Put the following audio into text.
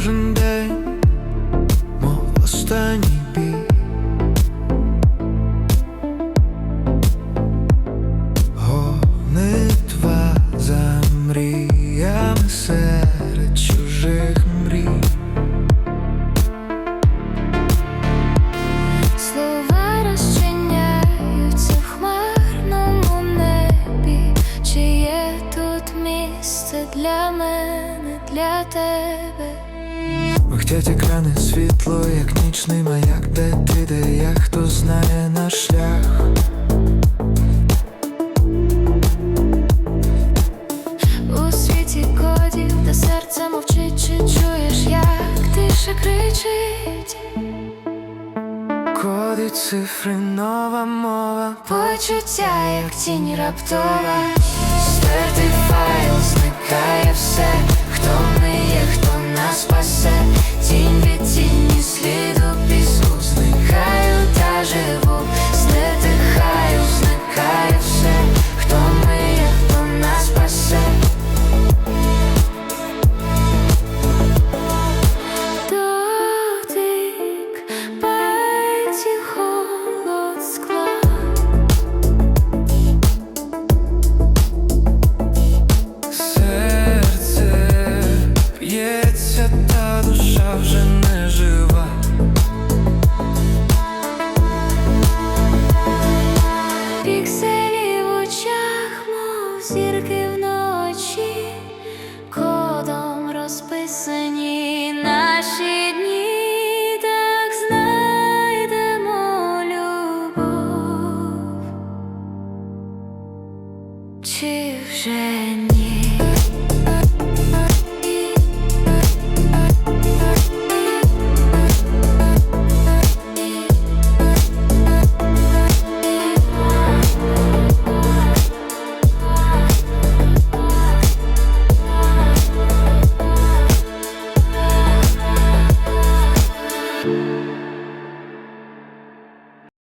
Кожен день, мов останній бій. Гонитва за мріями серед для тебе? Михтять екрани світло, як нічний маяк, де ти, де я, хто знає наш шлях. У світі кодів, де серце мовчить, чи чуєш, як тиша кричить? Коди, цифри, нова мова. Почуття, як тінь раптова, стертий файл, зникає все, душа вже не жива. Пікселі в очах, мов зірки вночі, кодом розписані наші дні, знайдемо любов, чи вже ні?